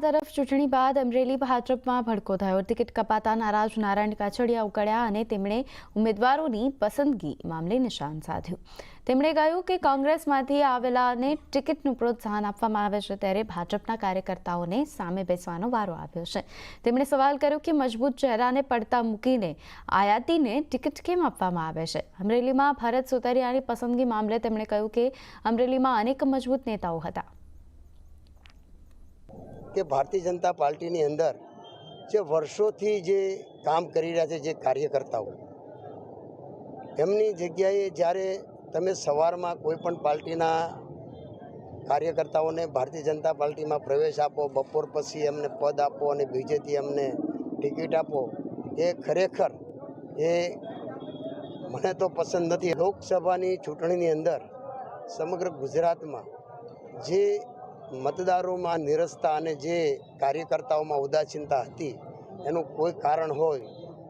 તરફ ચૂંટણી બાદ અમરેલી ભાજપમાં ભડકો થયો. ટિકિટ કપાતા નારાજ નારાયણ કાછડિયા ઉકળ્યા અને તેમણે ઉમેદવારોની પસંદગી મામલે નિશાન સાધ્યું. તેમણે કહ્યું કે કોંગ્રેસમાંથી આવેલાને ટિકિટનું પ્રોત્સાહન આપવામાં આવે છે ત્યારે ભાજપના કાર્યકર્તાઓને સામે બેસવાનો વારો આવ્યો છે. તેમણે સવાલ કર્યો કે મજબૂત ચહેરાને પડતા મૂકીને આયાતીને ટિકિટ કેમ આપવામાં આવે છે? અમરેલીમાં ભરત સુતરિયાની પસંદગી મામલે તેમણે કહ્યું કે અમરેલીમાં અનેક મજબૂત નેતાઓ હતા. કે ભારતીય જનતા પાર્ટીની અંદર જે વર્ષોથી જે કામ કરી રહ્યા છે, જે કાર્યકર્તાઓ, એમની જગ્યાએ જ્યારે તમે સવારમાં કોઈ પણ પાર્ટીના કાર્યકર્તાઓને ભારતીય જનતા પાર્ટીમાં પ્રવેશ આપો, બપોર પછી એમને પદ આપો અને બીજેથી એમને ટિકિટ આપો, એ ખરેખર એ મને તો પસંદ નથી. લોકસભાની ચૂંટણીની અંદર સમગ્ર ગુજરાતમાં જે મતદારોમાં નિરસતા અને જે કાર્યકર્તાઓમાં ઉદાસીનતા હતી, એનું કોઈ કારણ હોય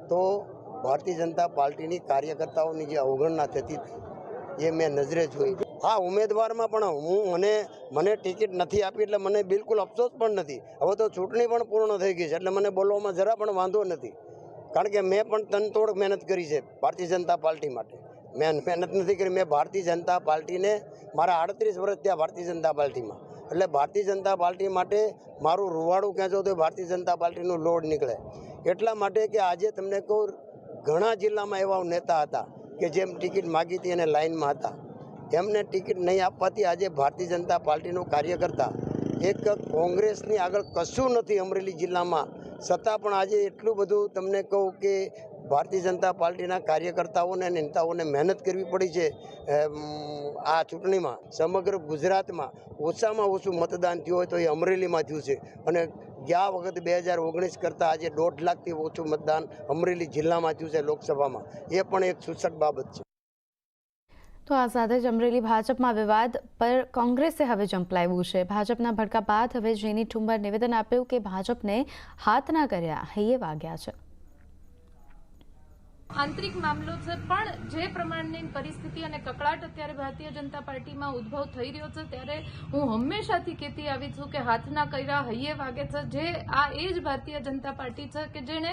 તો ભારતીય જનતા પાર્ટીની કાર્યકર્તાઓની જે અવગણના થતી હતી, એ મેં નજરે જોઈ. હા, ઉમેદવારમાં પણ હું મને મને ટિકિટ નથી આપી એટલે મને બિલકુલ અફસોસ પણ નથી. હવે તો ચૂંટણી પણ પૂર્ણ થઈ ગઈ છે એટલે મને બોલવામાં જરા પણ વાંધો નથી. કારણ કે મેં પણ તનતોડ મહેનત કરી છે ભારતીય જનતા પાર્ટી માટે. મેં મહેનત નથી કરી, મેં ભારતીય જનતા પાર્ટીને મારા આડત્રીસ વર્ષ થયા ભારતીય જનતા પાર્ટીમાં. એટલે ભારતીય જનતા પાર્ટી માટે મારું રૂવાડું ખેંચો તો ભારતીય જનતા પાર્ટીનું લોડ નીકળે. એટલા માટે કે આજે તમને કહું, ઘણા જિલ્લામાં એવા નેતા હતા કે જેમ ટિકિટ માગી હતી અને લાઇનમાં હતા. એમને ટિકિટ નહીં આપવાથી આજે ભારતીય જનતા પાર્ટીનો કાર્યકર્તા, એક કોંગ્રેસની આગળ કશું નથી અમરેલી જિલ્લામાં. છતાં પણ આજે એટલું બધું તમને કહું કે ભારતીય જનતા પાર્ટીના કાર્યકર્તાઓને નેતાઓને મહેનત કરવી પડી છે. આ ચૂંટણીમાં સમગ્ર ગુજરાતમાં ઓછામાં ઓછું મતદાન થયું હોય તો એ અમરેલીમાં થયું છે. અને ગયા વખત બે હજાર ઓગણીસ કરતાં આજે દોઢ લાખથી ઓછું મતદાન અમરેલી જિલ્લામાં થયું છે લોકસભામાં. એ પણ એક સૂચક બાબત છે. તો આ સાથે જ અમરેલી ભાજપમાં વિવાદ પર કોંગ્રેસે હવે ઝંપલાવ્યું છે. ભાજપના ભડકા બાદ હવે જેની ઠુંબર નિવેદન આપ્યું કે ભાજપને હાથ ના કર્યા હૈયે વાગ્યા છે. આંતરિક મામલો છે, પણ જે પ્રમાણની પરિસ્થિતિ અને કકળાટ અત્યારે ભારતીય જનતા પાર્ટીમાં ઉદ્ભવ થઈ રહ્યો છે, ત્યારે હું હંમેશાથી કહેતી આવી છું કે હાથના કર્યા હૈયે વાગે છે. જે આ એ જ ભારતીય જનતા પાર્ટી છે કે જેણે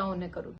ટાઉને કરું